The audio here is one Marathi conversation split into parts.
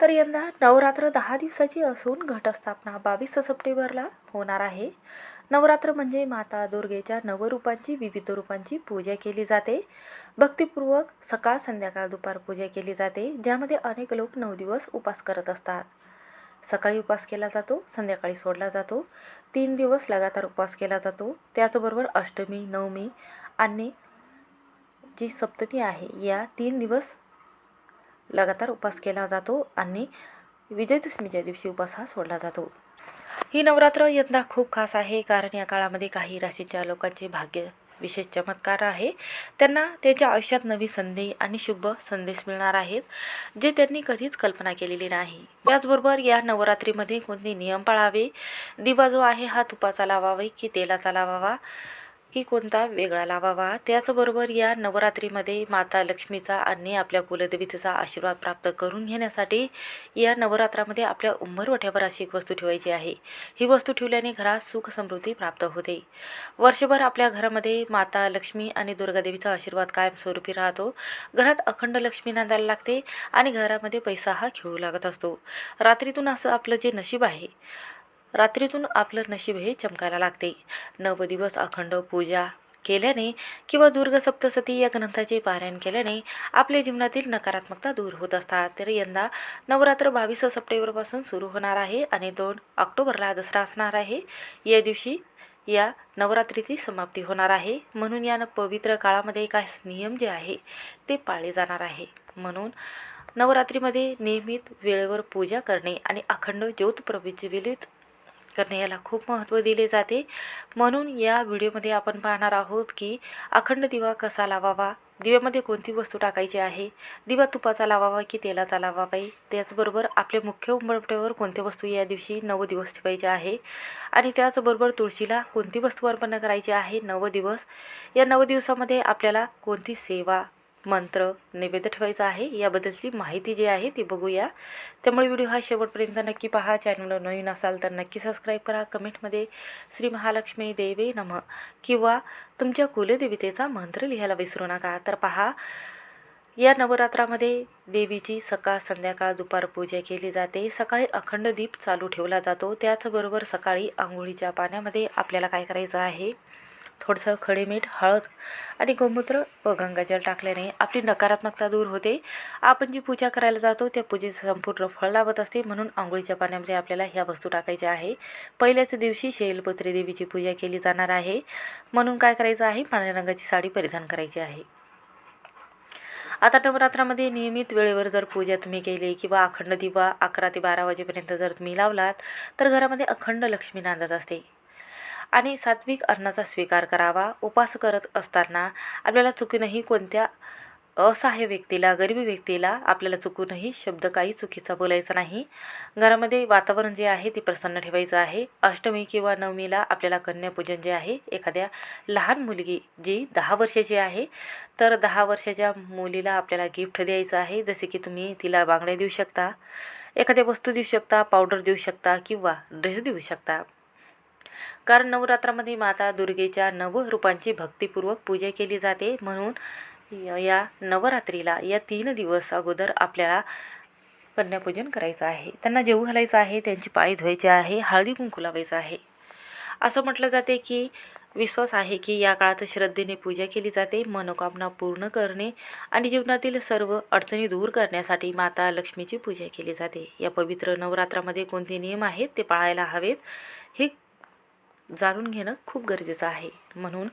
तर यंदा नवरात्र दहा दिवसाची असून घटस्थापना बावीस सप्टेंबरला होणार आहे. नवरात्र म्हणजे माता दुर्गेच्या नवरूपांची विविध रूपांची पूजा केली जाते. भक्तिपूर्वक सकाळ संध्याकाळ दुपार पूजा केली जाते ज्यामध्ये अनेक लोक नऊ दिवस उपास करत असतात. सकाळी उपास केला जातो संध्याकाळी सोडला जातो. तीन दिवस लगातार उपवास केला जातो. त्याचबरोबर अष्टमी नवमी आणि जी सप्तमी आहे या तीन दिवस लगातार उपवास केला जातो आणि विजयदशमीच्या दिवशी उपास हा सोडला जातो. ही नवरात्र यंदा खूप खास आहे कारण या काळामध्ये काही राशीच्या लोकांचे भाग्य विशेष चमत्कार आहे. त्यांना त्यांच्या आयुष्यात नवी संधी आणि शुभ संदेश मिळणार आहेत जे त्यांनी कधीच कल्पना केलेली नाही. त्याचबरोबर या नवरात्रीमध्ये कोणते नियम पाळावे? दिवा जो आहे हा तुपाचा लावावे की तेलाचा लावावा? ही कोणता वेगळा लावावा? त्याचबरोबर या नवरात्रीमध्ये माता लक्ष्मीचा आणि आपल्या कुलदेवतेचा आशीर्वाद प्राप्त करून घेण्यासाठी या नवरात्रामध्ये आपल्या उंबरवठ्यावर अशी एक वस्तू ठेवायची आहे. ही वस्तू ठेवल्याने घरात सुख समृद्धी प्राप्त होते. वर्षभर आपल्या घरामध्ये माता लक्ष्मी आणि दुर्गादेवीचा आशीर्वाद कायमस्वरूपी राहतो. घरात अखंड लक्ष्मी नांदायला लागते आणि घरामध्ये पैसा हा खेळू लागत असतो. रात्रीतून असं आपलं जे नशीब आहे रात्रीतून आपलं नशीब हे चमकायला लागते. नव दिवस अखंड पूजा केल्याने किंवा दुर्ग सप्तसती या ग्रंथाचे पारायण केल्याने आपल्या जीवनातील नकारात्मकता दूर होत असतात. तर यंदा नवरात्र बावीस सप्टेंबरपासून सुरू होणार आहे आणि दोन ऑक्टोबरला दसरा असणार आहे. या दिवशी या नवरात्रीची समाप्ती होणार आहे. म्हणून या पवित्र काळामध्ये काही नियम जे आहे ते पाळले जाणार आहे. म्हणून नवरात्रीमध्ये नियमित वेळेवर पूजा करणे आणि अखंड ज्योत प्रज्वलित करणे याला खूप महत्त्व दिले जाते. म्हणून या व्हिडिओमध्ये आपण पाहणार आहोत की अखंड दिवा कसा लावावा? दिव्यामध्ये कोणती वस्तू टाकायची आहे? दिवा तुपाचा लावावा की तेलाचा लावावा? त्याचबरोबर आपल्या मुख्य उंबरठ्यावर कोणत्या वस्तू या दिवशी नऊ दिवस ठेवायचे आहे? आणि त्याचबरोबर तुळशीला कोणती वस्तू अर्पण करायची आहे? नऊ दिवस. या नऊ दिवसामध्ये आपल्याला कोणती सेवा मंत्र नैवेद्य ठेवायचा आहे. याबद्दलची माहिती जी आहे ती बघूया. त्यामुळे व्हिडिओ हा शेवटपर्यंत नक्की पहा. चॅनलवर नवीन असाल तर नक्की सबस्क्राईब करा. कमेंटमध्ये श्री महालक्ष्मी देवे नम किंवा तुमच्या कुलदेवतेचा मंत्र लिहायला विसरू नका. तर पहा या नवरात्रामध्ये देवीची सकाळ संध्याकाळ दुपार पूजा केली जाते. सकाळी अखंड दीप चालू ठेवला जातो. त्याचबरोबर सकाळी आंघोळीच्या पाण्यामध्ये आपल्याला काय करायचं आहे? थोडंसं खडे मीठ हळद आणि गोमूत्र व गंगाजल टाकल्याने आपली नकारात्मकता दूर होते. आपण जी पूजा करायला जातो त्या पूजेचं संपूर्ण फळ लावत असते. म्हणून आंघोळीच्या पाण्यामध्ये आपल्याला ह्या वस्तू टाकायच्या आहे. पहिल्याच दिवशी शैलपुत्री देवीची पूजा केली जाणार आहे. म्हणून काय करायचं आहे? पांढऱ्या रंगाची साडी परिधान करायची आहे. आता नवरात्रामध्ये नियमित वेळेवर जर पूजा तुम्ही केली किंवा अखंड दिवा अकरा ते बारा वाजेपर्यंत जर तुम्ही लावलात तर घरामध्ये अखंड लक्ष्मी नांदत असते. आणि सात्विक अन्नाचा स्वीकार करावा. उपास करत असताना आपल्याला चुकूनही कोणत्या असहाय्य व्यक्तीला गरीब व्यक्तीला आपल्याला चुकूनही शब्द काही चुकीचा बोलायचा नाही. घरामध्ये वातावरण जे आहे ते प्रसन्न ठेवायचं आहे. अष्टमी किंवा नवमीला आपल्याला कन्यापूजन जे आहे एखाद्या लहान मुलगी जी दहा वर्षाची आहे तर दहा वर्षाच्या मुलीला आपल्याला गिफ्ट द्यायचं आहे. जसे की तुम्ही तिला बांगड्या देऊ शकता एखाद्या वस्तू देऊ शकता पावडर देऊ शकता किंवा ड्रेस देऊ शकता. कारण नवरात्रामध्ये माता दुर्गेच्या नव रूपांची भक्तिपूर्वक पूजा केली जाते. म्हणून या नवरात्रीला या तीन दिवस अगोदर आपल्याला कन्यापूजन करायचं आहे. त्यांना जेवू घालायचं आहे त्यांची पाय धुवायचे आहे हळदी कुंकू लावायचं आहे. असं म्हटलं जाते की विश्वास आहे की या काळात श्रद्धेने पूजा केली जाते मनोकामना पूर्ण करणे आणि जीवनातील सर्व अडचणी दूर करण्यासाठी माता लक्ष्मीची पूजा केली जाते. या पवित्र नवरात्रामध्ये कोणते नियम आहेत ते पाळायला हवेत हे जाणून घेणं खूप गरजेचं आहे. म्हणून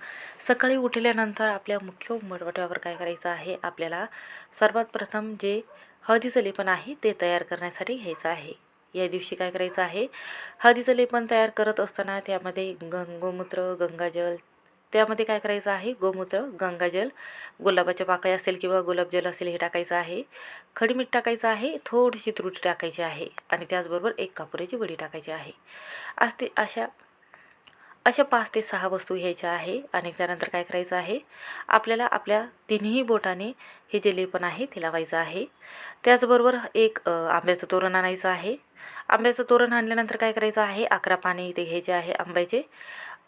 सकाळी उठल्यानंतर आपल्या मुख्य उंबरवट्यावर काय करायचं आहे? आपल्याला सर्वात प्रथम जे हळदीचं लेपन आहे ते तयार करण्यासाठी घ्यायचं आहे. या दिवशी काय करायचं आहे? हळदीचं लेपन तयार करत असताना त्यामध्ये गंग गोमूत्र गंगाजल त्यामध्ये काय करायचं आहे? गोमूत्र गंगाजल गुलाबाच्या पाकळ्या असेल किंवा गुलाबजल असेल हे टाकायचं आहे. खडीमीठ टाकायचं आहे थोडीशी त्रुटी टाकायची आहे आणि त्याचबरोबर एक कापुऱ्याची वडी टाकायची आहे. असते अशा अशा पाच ते सहा वस्तू घ्यायच्या आहे आणि त्यानंतर काय करायचं आहे? आपल्याला आपल्या तिन्ही बोटाने हे जे लेपन आहे ते लावायचं आहे. त्याचबरोबर एक आंब्याचं तोरण आणायचं आहे. आंब्याचं तोरण आणल्यानंतर काय करायचं आहे? अकरा पाने इथे घ्यायचे आहे आंब्याचे.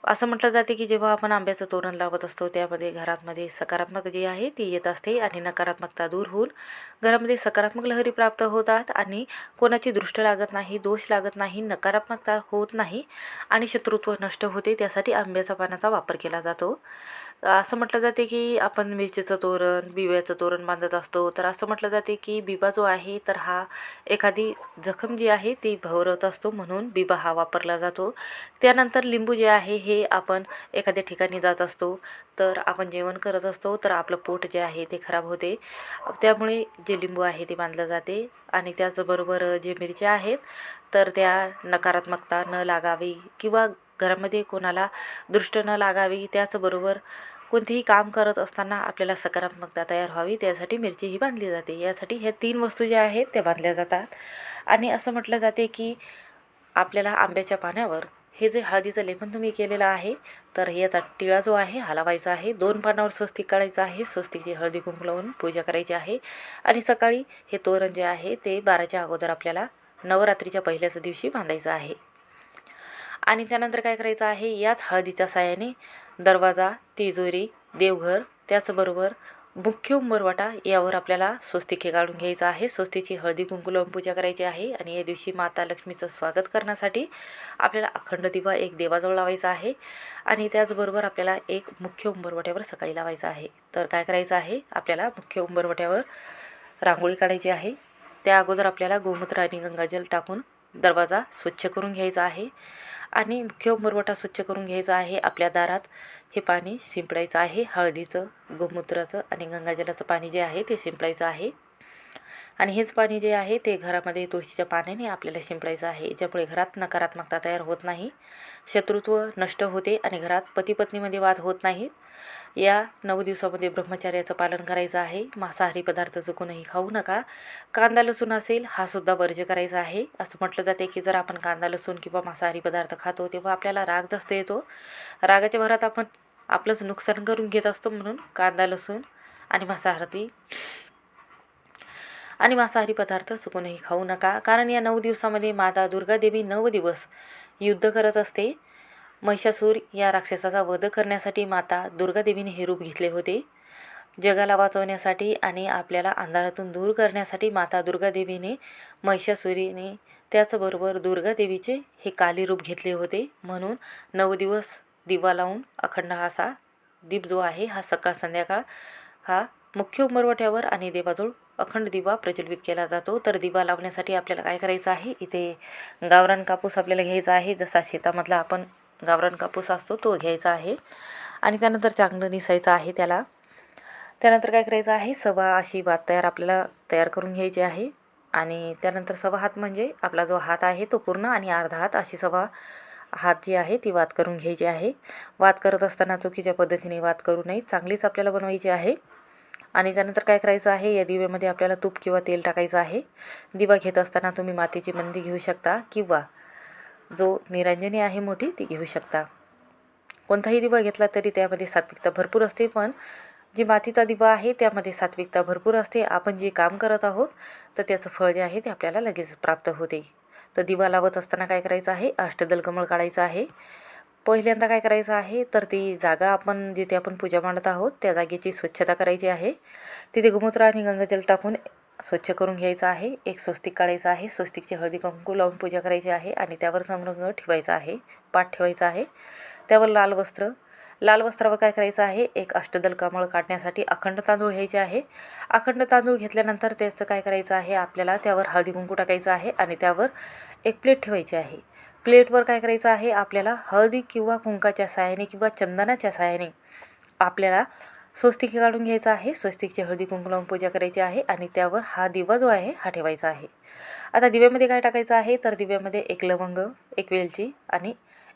असं म्हटलं जाते की जेव्हा आपण आंब्याचं तोरण लावत असतो त्यामध्ये घरामध्ये सकारात्मक जी आहे ती येत असते आणि नकारात्मकता दूर होऊन घरामध्ये सकारात्मक लहरी प्राप्त होतात आणि कोणाची दृष्ट लागत नाही दोष लागत नाही नकारात्मकता होत नाही आणि शत्रुत्व नष्ट होते त्यासाठी आंब्याचा पानाचा वापर केला जातो. असं म्हटलं जाते की आपण मिरचीचं तोरण बिब्याचं तोरण बांधत असतो. तर असं म्हटलं जाते की बिबा जो आहे तर हा एखादी जखम जी आहे ती भवरवत असतो म्हणून बिबा हा वापरला जातो. त्यानंतर लिंबू जे आहे हे आपण एखाद्या ठिकाणी जात असतो. तर आपण जेवण करत असतो तर आपलं पोट जे आहे ते खराब होते. त्यामुळे जे लिंबू आहे ते बांधलं जाते. आणि त्याचबरोबर जे मिरच्या आहेत तर त्या नकारात्मकता न लागावी किंवा घरामध्ये कोणाला दृष्ट न लागावी त्याचबरोबर कोणतेही काम करत असताना आपल्याला सकारात्मकता तयार व्हावी त्यासाठी मिरची ही बांधली जाते. यासाठी ह्या तीन वस्तू ज्या आहेत त्या बांधल्या जातात. आणि असं म्हटलं जाते की आपल्याला आंब्याच्या पाण्यावर हे जे हळदीचं लेपन तुम्ही केलेलं आहे तर याचा टिळा जो आहे हलवायचा आहे. दोन पानावर स्वस्तिक काढायचं आहे. स्वस्तिकची हळदी कुंकू लावून पूजा करायची आहे. आणि सकाळी हे तोरण जे आहे ते बाराच्या अगोदर आपल्याला नवरात्रीच्या पहिल्याच दिवशी बांधायचं आहे. आणि त्यानंतर काय करायचं आहे? याच हळदीच्या साह्याने दरवाजा तिजोरी देवघर त्याचबरोबर मुख्य उंबरवाटा यावर आपल्याला स्वस्तिके काढून घ्यायचं आहे. स्वस्तीची हळदी कुंकू लावून पूजा करायची आहे आणि या दिवशी माता लक्ष्मीचं स्वागत करण्यासाठी आपल्याला अखंड दिवा एक देवाजवळ लावायचा आहे आणि त्याचबरोबर आपल्याला एक मुख्य उंबरवट्यावर सकाळी लावायचा आहे. तर काय करायचं आहे? आपल्याला मुख्य उंबरवट्यावर रांगोळी काढायची आहे. त्या अगोदर आपल्याला गोमूत्र आणि गंगाजल टाकून दरवाजा स्वच्छ करून घ्यायचा आहे. आणि मुख्य उंबरवटा स्वच्छ करून घ्यायचा आहे आपल्या दारात. हे पाणी शिंपडायचं आहे. हळदीचं गोमूत्राचं आणि गंगाजलाचं पाणी जे आहे ते शिंपडायचं आहे. आणि हेच पाणी जे आहे ते घरामध्ये तुळशीच्या पाण्याने आपल्याला शिंपडायचं आहे ज्यामुळे घरात नकारात्मकता तयार होत नाही शत्रुत्व नष्ट होते आणि घरात पतीपत्नीमध्ये वाद होत नाहीत. या नऊ दिवसामध्ये ब्रह्मचार्याचं पालन करायचं आहे. मांसाहारी पदार्थ चुकूनही खाऊ नका. कांदा लसूण असेल हा सुद्धा वर्ज्य करायचा आहे. असं म्हटलं जाते की जर आपण कांदा लसूण किंवा मांसाहारी पदार्थ खातो तेव्हा आपल्याला राग जास्त येतो. रागाच्या भरात आपण आपलंच नुकसान करून घेत असतो म्हणून कांदा लसूण आणि मांसाहारी आणि मांसाहारी पदार्थ चुकूनही खाऊ नका. कारण या नऊ दिवसामध्ये माता दुर्गादेवी नऊ दिवस युद्ध करत असते. महिषासूर या राक्षसाचा वध करण्यासाठी माता दुर्गादेवीने हे रूप घेतले होते. जगाला वाचवण्यासाठी आणि आपल्याला अंधारातून दूर करण्यासाठी माता दुर्गादेवीने महिषासुरीने त्याचबरोबर दुर्गादेवीचे हे काली रूप घेतले होते. म्हणून नऊ दिवस दिवा लावून अखंड असा दीप जो आहे हा सकाळ संध्याकाळ हा मुख्य उंबरवट्यावर आणि देवाजवळ अखंड दिवा प्रज्वलित केला जातो. तर दिवा लावण्यासाठी आपल्याला काय करायचं आहे? इथे गावरान कापूस आपल्याला घ्यायचा आहे. जसा शेतामधला आपण गावरान कापूस असतो तो घ्यायचा आहे. आणि त्यानंतर चांगलं निसायचं आहे त्याला. त्यानंतर काय करायचं आहे? सवा अशी वात तयार आपल्याला तयार करून घ्यायची आहे. आणि त्यानंतर सवा हात म्हणजे आपला जो हात आहे तो पूर्ण आणि अर्धा हात अशी सवा हात जी आहे ती वात करून घ्यायची आहे. वात करत असताना चुकीच्या पद्धतीने वात करू नये. चांगलीच आपल्याला बनवायची आहे. आणि त्यानंतर काय करायचं आहे? या दिव्यामध्ये आपल्याला तूप किंवा तेल टाकायचं आहे. दिवा घेत असताना तुम्ही मातीची मंदी घेऊ शकता किंवा जो निरंजनी आहे मोठी ती घेऊ शकता. कोणताही दिवा घेतला तरी त्यामध्ये सात्विकता भरपूर असते पण जी मातीचा दिवा आहे त्यामध्ये सात्विकता भरपूर असते. आपण जे काम करत आहोत तर त्याचं फळ जे आहे ते आपल्याला लगेच प्राप्त होते. तर दिवा लावत असताना काय करायचं आहे? अष्टदल कमळ काढायचं आहे. पहिल्यांदा काय करायचं आहे तर ती जागा आपण जिथे आपण पूजा मांडत आहोत त्या जागेची स्वच्छता करायची आहे. तिथे गोमूत्र आणि गंगाजल टाकून स्वच्छ करून घ्यायचं आहे. एक स्वस्तिक काढायचं आहे. स्वस्तिकची हळदी कंकू लावून पूजा करायची आहे आणि त्यावर संग्रह ठेवायचा आहे. पाठ ठेवायचा आहे. त्यावर लाल वस्त्र. लाल वस्त्रावर काय करायचं आहे? एक अष्टदल कमळ काढण्यासाठी अखंड तांदूळ घ्यायचे आहे. अखंड तांदूळ घेतल्यानंतर त्याचं काय करायचं आहे? आपल्याला त्यावर हळदी कुंकू टाकायचं आहे आणि त्यावर एक प्लेट ठेवायची आहे. प्लेटवर काय करायचं आहे? आपल्याला हळदी किंवा कुंकाच्या साहाय्याने किंवा चंदनाच्या साहाय्याने आपल्याला स्वस्तिक काढून घ्यायचं आहे. स्वस्तिकची हळदी कुंकू लावून पूजा करायची आहे आणि त्यावर हा दिवा जो आहे हा ठेवायचा आहे. आता दिव्यामध्ये काय टाकायचं आहे? तर दिव्यामध्ये एक लवंग एक वेलची आणि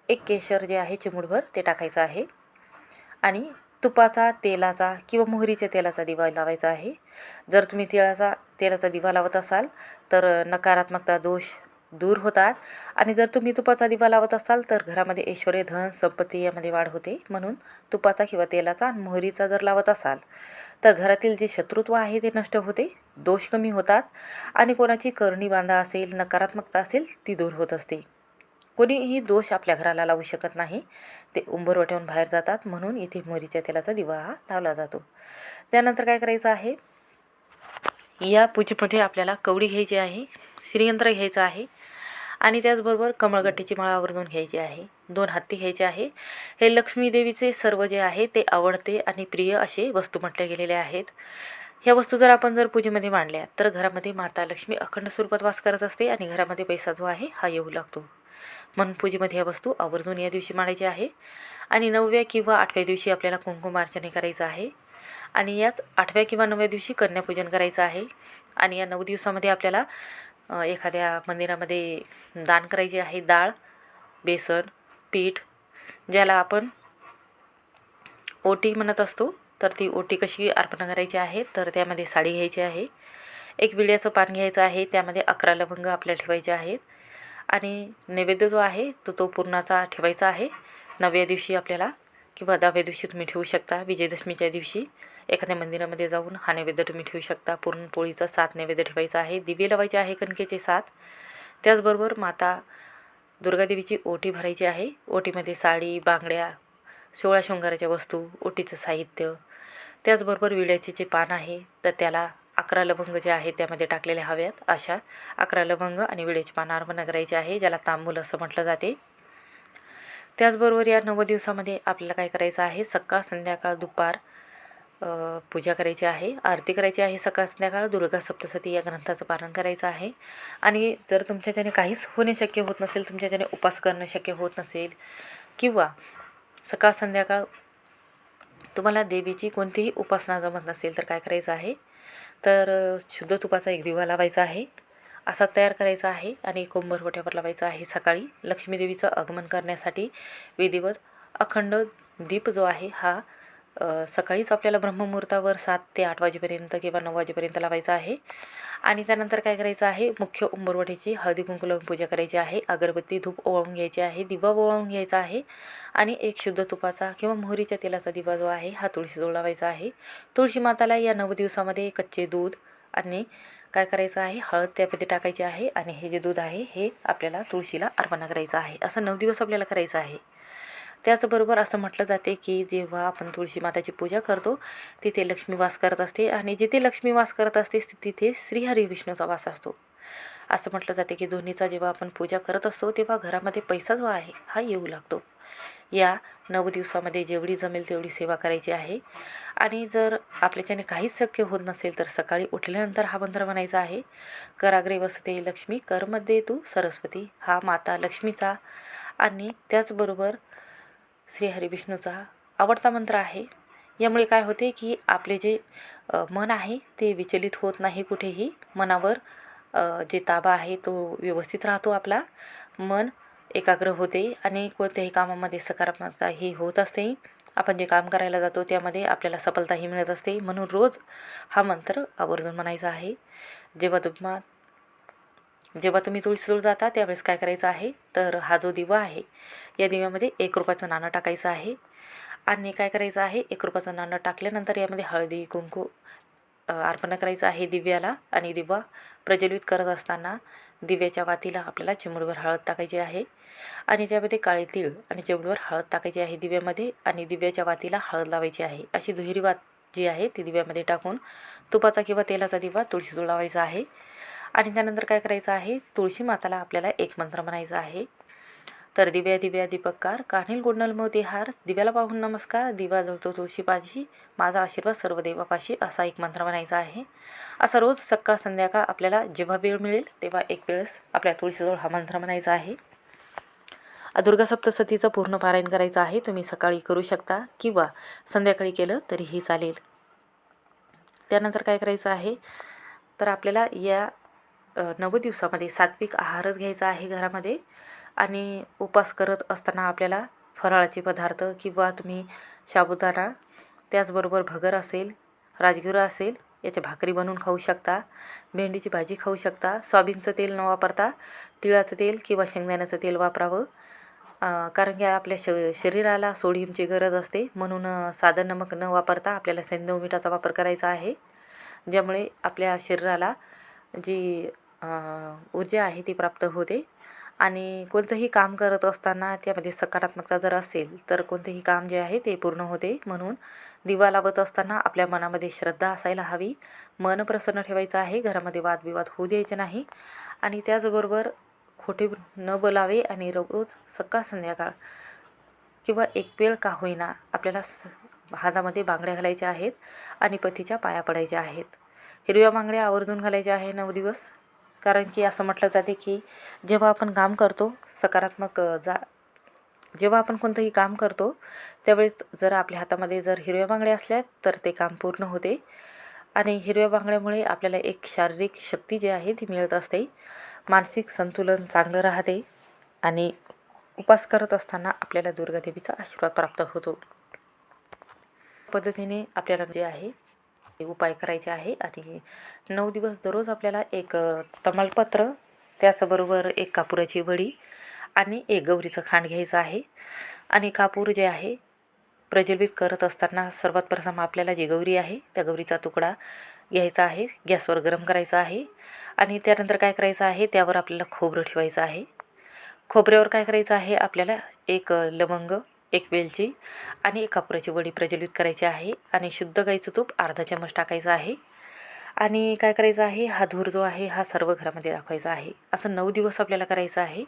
एक केशर जे आहे चिमुडभर ते टाकायचं आहे. आणि तुपाचा तेलाचा किंवा मोहरीच्या तेलाचा दिवा लावायचा आहे. जर तुम्ही तिळाचा तेलाचा दिवा लावत असाल तर नकारात्मकता दोष दूर होतात. आणि जर तुम्ही तुपाचा दिवा लावत असाल तर घरामध्ये ऐश्वर्य धन संपत्ती यामध्ये वाढ होते. म्हणून तुपाचा किंवा तेलाचा आणि मोहरीचा जर लावत असाल तर घरातील जे शत्रुत्व आहे ते नष्ट होते. दोष कमी होतात. आणि कोणाची करणी बांधा असेल नकारात्मकता असेल ती दूर होत असते. कोणीही दोष आपल्या घराला लावू शकत नाही. ते उंबरवट्याहून बाहेर जातात. म्हणून इथे मोहरीच्या तेलाचा दिवा हा लावला जातो. त्यानंतर काय करायचं आहे? या पूजेमध्ये आपल्याला कवडी घ्यायची आहे श्रीयंत्र घ्यायचं आहे. आणि त्याचबरोबर कमळगट्टीची माळा आवर्जून घ्यायची आहे. दोन हत्ती घ्यायचे आहे. हे लक्ष्मीदेवीचे सर्व जे आहे ते आवडते आणि प्रिय असे वस्तू म्हटले गेलेले आहेत. ह्या वस्तू जर आपण जर पूजेमध्ये मांडल्या तर घरामध्ये माता लक्ष्मी अखंड स्वरूपात वास करत असते आणि घरामध्ये पैसा जो आहे हा येऊ लागतो. म्हणून पूजेमध्ये ह्या वस्तू आवर्जून या दिवशी मांडायची आहे. आणि नवव्या किंवा आठव्या दिवशी आपल्याला कुंकुमार्चने करायचं आहे. आणि याच आठव्या किंवा नवव्या दिवशी कन्यापूजन करायचं आहे. आणि या नऊ दिवसामध्ये आपल्याला एखाद्या मंदिरामध्ये दान करायचे आहे डाळ बेसन पीठ ज्याला आपण ओटी म्हणत असतो तर ती ओटी कशी अर्पण करायची आहे तर त्यामध्ये साडी घ्यायची आहे. एक विड्याचं पान घ्यायचं आहे त्यामध्ये अकरा लवंग आपल्याला ठेवायचे आहेत. आणि नैवेद्य जो आहे तो तो पूर्णाचा ठेवायचा आहे. नवव्या दिवशी आपल्याला किंवा दहाव्या दिवशी तुम्ही ठेवू शकता विजयदशमीच्या दिवशी. एखाद्या मंदिरामध्ये जाऊन हा नैवेद्य तुम्ही ठेवू शकता. पुरणपोळीचं सात नैवेद्य ठेवायचा आहे. दिवे लावायचे आहे कणकेचे सात. त्याचबरोबर माता दुर्गादेवीची ओटी भरायची आहे. ओटीमध्ये साडी बांगड्या सोळा शृंगाराच्या वस्तू ओटीचं साहित्य त्याचबरोबर विड्याचे जे पान आहे तर त्याला अकरा लवंग जे आहे त्यामध्ये टाकलेल्या हव्यात. अशा अकरा लवंग आणि विड्याचे पान अर्पण करायचे आहे ज्याला तांबूल असं म्हटलं जाते. त्याचबरोबर या नऊ दिवसामध्ये आपल्याला काय करायचं आहे सकाळ संध्याकाळ दुपार पूजा करायची आहे आरती करायची आहे सकाळ संध्याकाळ दुर्गा सप्तसती या ग्रंथाचं पारण करायचं आहे. आणि जर तुमच्याच्याने काहीच होणे शक्य होत नसेल तुमच्याच्याने उपास करणं शक्य होत नसेल किंवा सकाळ संध्याकाळ तुम्हाला देवीची कोणतीही उपासना जमत नसेल तर काय करायचं आहे? तर शुद्ध तुपाचा एक दिवा लावायचा आहे असा तयार करायचा आहे आणि कोंबरवट्यावर लावायचा आहे सकाळी. लक्ष्मीदेवीचं आगमन करण्यासाठी विधिवत अखंड दीप जो आहे हा सकाळीच आपल्याला ब्रह्ममुहूर्तावर सात ते आठ वाजेपर्यंत किंवा नऊ वाजेपर्यंत लावायचं आहे. आणि त्यानंतर काय करायचं आहे? मुख्य उंबरवटीची हळदी कुंकू पूजा करायची आहे. अगरबत्ती धूप ओवाळून घ्यायची आहे. दिवा ओवाळून घ्यायचा आहे. आणि एक शुद्ध तुपाचा किंवा मोहरीच्या तेलाचा दिवा जो आहे हा तुळशीजवळ लावायचा आहे. तुळशी माताला या नऊ दिवसामध्ये कच्चे दूध आणि काय करायचं आहे? हळद त्यामध्ये टाकायची आहे. आणि हे जे दूध आहे हे आपल्याला तुळशीला अर्पणा करायचं आहे. असं नऊ दिवस आपल्याला करायचं आहे. त्याचबरोबर असं म्हटलं जाते की जेव्हा आपण तुळशी माताची पूजा करतो तिथे लक्ष्मी वास करत असते आणि जिथे लक्ष्मी वास करत असते तिथे श्रीहरी विष्णूचा वास असतो. असं म्हटलं जाते की दोन्हीचा जेव्हा आपण पूजा करत असतो तेव्हा घरामध्ये पैसा जो आहे हा येऊ लागतो. या नऊ दिवसामध्ये जेवढी जमेल तेवढी सेवा करायची आहे. आणि जर आपल्याच्याने काहीच शक्य होत नसेल तर सकाळी उठल्यानंतर हा मंत्र म्हणायचा आहे कराग्रे वसते लक्ष्मी करमध्ये तू सरस्वती हा माता लक्ष्मीचा. आणि त्याचबरोबर श्री हरिविष्णूचा आवडता मंत्र आहे. यामुळे काय होते की आपले जे मन आहे ते विचलित होत नाही कुठेही. मनावर जे ताबा आहे तो व्यवस्थित राहतो आपला. मन एकाग्र होते आणि कोणत्याही कामामध्ये सकारात्मकता ही होत असते. आपण जे काम करायला जातो त्यामध्ये आपल्याला सफलताही मिळत असते. म्हणून रोज हा मंत्र आवर्जून म्हणायचा आहे. जेव्हा तुम्हा जेव्हा तुम्ही तुळशीजवळ जाता त्यावेळेस काय करायचं आहे? तर हा जो दिवा आहे या दिव्यामध्ये एक रुपयाचं नाणं टाकायचं आहे. आणि काय करायचं आहे? एक रुपयाचं नाणं टाकल्यानंतर यामध्ये हळदी कुंकू अर्पण करायचं आहे दिव्याला. आणि दिवा प्रज्वलित करत असताना दिव्याच्या वातीला आपल्याला चिमूटभर हळद टाकायची आहे. आणि त्यामध्ये काळे तीळ आणि चिमूटभर हळद टाकायची आहे दिव्यामध्ये. आणि दिव्याच्या वातीला हळद लावायची आहे. अशी दुहेरी वात जी आहे ती दिव्यामध्ये टाकून तुपाचा किंवा तेलाचा दिवा तुळशीजवळ लावायचा आहे. आणि त्यानंतर काय करायचं आहे? तुळशी माताला आपल्याला एक मंत्र म्हणायचा आहे. तर दिव्या दिव्या दीपककार कानिल गुंडल मोती हार दिव्याला पाहून नमस्कार दिवा जळतो तुळशीपाशी माझा आशीर्वाद सर्व देवापाशी असा एक मंत्र म्हणायचा आहे. असा रोज सकाळ संध्याकाळ आपल्याला जेव्हा वेळ मिळेल तेव्हा एक वेळेस आपल्या तुळशीजवळ हा मंत्र म्हणायचा आहे. दुर्गा सप्तसतीचं पूर्ण पारायण करायचं आहे. तुम्ही सकाळी करू शकता किंवा संध्याकाळी केलं तरीही चालेल. त्यानंतर काय करायचं आहे? तर आपल्याला या नऊ दिवसामध्ये सात्विक आहारच घ्यायचा आहे घरामध्ये आणि उपास करत असताना आपल्याला फराळाचे पदार्थ किंवा तुम्ही साबुदाणा त्याचबरोबर भगर असेल राजगिरा असेल याच्या भाकरी बनवून खाऊ शकता भेंडीची भाजी खाऊ शकता सोयाबीनचं तेल न वापरता तिळाचं तेल किंवा शेंगदाण्याचं तेल वापरावं. कारण की आपल्या श शरीराला सोडियमची गरज असते म्हणून साधं नमक न वापरता आपल्याला सेंदव मिठाचा वापर करायचा आहे ज्यामुळे आपल्या शरीराला जी ऊर्जा आहे ती प्राप्त होते. आणि कोणतंही काम करत असताना त्यामध्ये सकारात्मकता जर असेल तर कोणतेही काम जे आहे ते पूर्ण होते. म्हणून दिवा लावत असताना आपल्या मनामध्ये श्रद्धा असायला हवी. मन प्रसन्न ठेवायचं आहे. घरामध्ये वादविवाद होऊ द्यायचे नाही. आणि त्याचबरोबर खोटे न बोलावे आणि रोज सकाळ संध्याकाळ किंवा एक वेळ का होईना आपल्याला स हातामध्ये बांगड्या घालायच्या आहेत आणि पतीच्या पाया पडायच्या आहेत. हिरव्या बांगड्या आवर्जून घालायच्या आहे नऊ दिवस. कारण की असं म्हटलं जाते की जेव्हा आपण काम करतो सकारात्मक जा जेव्हा आपण कोणतंही काम करतो त्यावेळेस जर आपल्या हातामध्ये जर हिरव्या बांगड्या असल्या तर ते काम पूर्ण होते. आणि हिरव्या बांगड्यामुळे आपल्याला एक शारीरिक शक्ती जी आहे ती मिळत असते. मानसिक संतुलन चांगलं राहते आणि उपास करत असताना आपल्याला दुर्गादेवीचा आशीर्वाद प्राप्त होतो. पद्धतीने आपल्याला जे आहे उपाय करायचे आहे. आणि नऊ दिवस दररोज आपल्याला एक तमालपत्र त्याचबरोबर एक कापुराची वडी आणि एक गौरीचं खांड घ्यायचं आहे. आणि कापूर जे आहे प्रज्वलित करत असताना सर्वात प्रथम आपल्याला जी गौरी आहे त्या गौरीचा तुकडा घ्यायचा आहे. गॅसवर गरम करायचा आहे. आणि त्यानंतर काय करायचं आहे त्यावर आपल्याला खोबरं ठेवायचं आहे. खोबऱ्यावर काय करायचं आहे आपल्याला एक लवंग एक वेलची आणि एक कापुराची वडी प्रज्वलित करायची आहे आणि शुद्ध गाईचं तूप अर्धा चम्मच टाकायचं आहे. आणि काय करायचं आहे? हा धूर जो आहे हा सर्व घरामध्ये दाखवायचा आहे. असं नऊ दिवस आपल्याला करायचं आहे.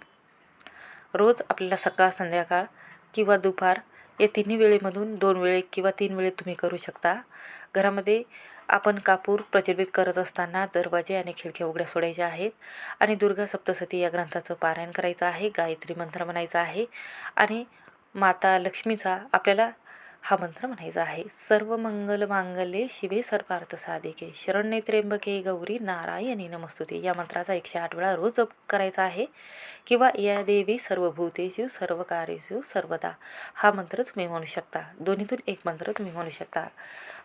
रोज आपल्याला सकाळ संध्याकाळ किंवा दुपार या तिन्ही वेळेमधून दोन वेळे किंवा तीन वेळे तुम्ही करू शकता. घरामध्ये आपण कापूर प्रज्वलित करत असताना दरवाजे आणि खिडक्या उघड्या सोडायच्या आहेत आणि दुर्गा सप्तसती या ग्रंथाचं पारायण करायचं आहे गायत्री मंत्र म्हणायचं आहे आणि माता लक्ष्मीचा आपल्याला हा मंत्र म्हणायचा आहे. सर्व मंगल मांगल्ये शिवे सर्वार्थ साधिके. शरण्ये त्र्यंबके गौरी नारायणी नमस्तुते. या मंत्राचा एकशे आठ वेळा रोज जप करायचा आहे. किंवा या देवी सर्व भूतेशिव सर्व कार्यशिव सर्वदा. हा मंत्र तुम्ही म्हणू शकता. दोन्हीतून एक मंत्र तुम्ही म्हणू शकता.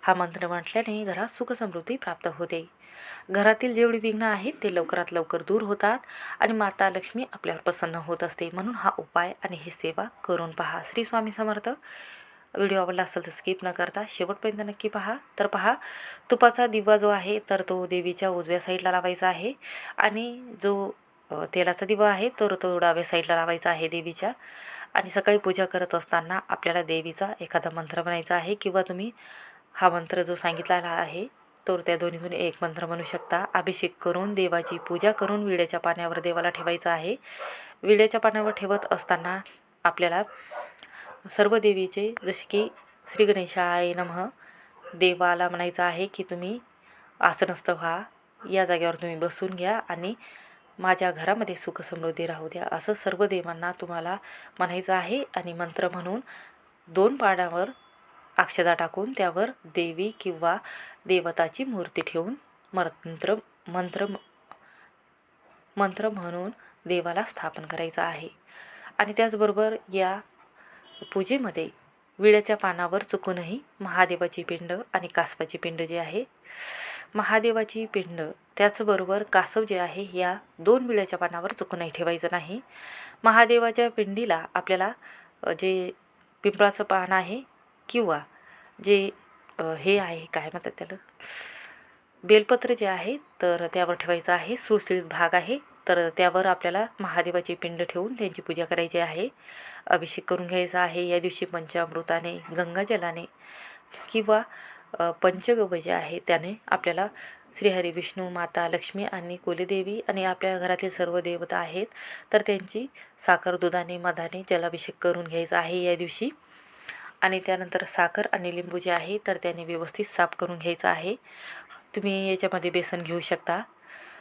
हा मंत्र म्हटल्याने घरात सुखसमृद्धी प्राप्त होते. घरातील जेवढी विघ्न आहेत ते लवकरात लवकर दूर होतात आणि माता लक्ष्मी आपल्यावर प्रसन्न होत असते. म्हणून हा उपाय आणि ही सेवा करून पहा. श्री स्वामी समर्थ. व्हिडिओ आवडला असेल तर स्किप न करता शेवटपर्यंत नक्की पहा. तर पहा तुपाचा दिवा जो आहे तर तो देवीच्या उजव्या साईडला लावायचा आहे. आणि जो तेलाचा दिवा आहे तर तो डाव्या साईडला लावायचा आहे देवीच्या. आणि सकाळी पूजा करत असताना आपल्याला देवीचा एखादा मंत्र म्हणायचा आहे किंवा तुम्ही हा मंत्र जो सांगितलेला आहे तर त्या दोन्हीतून एक मंत्र म्हणू शकता. अभिषेक करून देवाची पूजा करून विड्याच्या पाण्यावर देवाला ठेवायचं आहे. विड्याच्या पाण्यावर ठेवत असताना आपल्याला सर्व देवीचे जसे की श्री गणेशाय नमः. देवाला म्हणायचं आहे की तुम्ही आसनस्थ व्हा. या जागेवर तुम्ही बसून घ्या आणि माझ्या घरामध्ये सुखसमृद्धी राहू द्या. असं सर्व देवांना तुम्हाला म्हणायचं आहे आणि मंत्र म्हणून दोन पाण्यावर अक्षदा टाकून त्यावर देवी किंवा देवताची मूर्ती ठेवून मंत्र मंत्र मंत्र म्हणून देवाला स्थापन करायचं आहे. आणि त्याचबरोबर या पूजेमध्ये विड्याच्या पानावर चुकूनही महादेवाची पिंड आणि कासवाची पिंड जे आहे महादेवाची पिंड त्याचबरोबर कासव जे आहे या दोन विड्याच्या पानावर चुकूनही ठेवायचं नाही. महादेवाच्या पिंडीला आपल्याला जे पिंपळाचं पान आहे किंवा जे हे आहे काय म्हणतात त्याला बेलपत्र जे आहे तर त्यावर ठेवायचं आहे. सुळसुळीत भाग आहे. तर त्यावर आपल्याला महादेवाचे पिंड ठेवून त्यांची पूजा करायची आहे. अभिषेक करून घ्यायचा आहे. या दिवशी पंचामृताने गंगाजलाने किंवा पंचगव जे आहे त्याने आपल्याला श्रीहरी विष्णू माता लक्ष्मी आणि कुलदेवी आणि आपल्या घरातील सर्व देवता आहेत. तर त्यांची साखर दुधाने मधाने जलाभिषेक करून घ्यायचा आहे या दिवशी. आणि त्यानंतर साखर आणि लिंबू जे आहे तर त्याने व्यवस्थित साफ करून घ्यायचं आहे. तुम्ही याच्यामध्ये बेसन घेऊ शकता.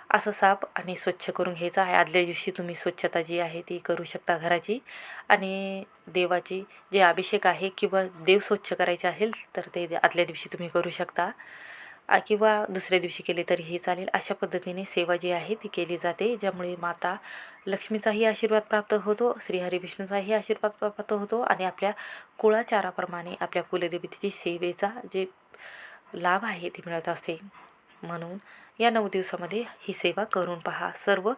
असं साफ आणि स्वच्छ करून घ्यायचं आहे. आदल्या दिवशी तुम्ही स्वच्छता जी आहे ती करू शकता घराची. आणि देवाची जे अभिषेक आहे किंवा देव स्वच्छ करायचे असेल तर ते आदल्या दिवशी तुम्ही करू शकता. किंवा दुसऱ्या दिवशी केले तरीही चालेल. अशा पद्धतीने सेवा जी आहे ती केली जाते ज्यामुळे माता लक्ष्मीचाही आशीर्वाद प्राप्त होतो श्रीहरी विष्णूचाही आशीर्वाद प्राप्त होतो आणि आपल्या कुळाचाराप्रमाणे आपल्या कुलदेवतेची सेवेचा जे लाभ आहे ते मिळत असते. म्हणून या नऊ दिवसामध्ये ही सेवा करून पहा. सर्व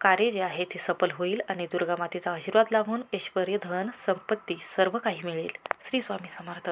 कार्य जे आहे ते सफल होईल आणि दुर्गा मातेचा आशीर्वाद लाभून ऐश्वर धन संपत्ती सर्व काही मिळेल. श्री स्वामी समर्थ.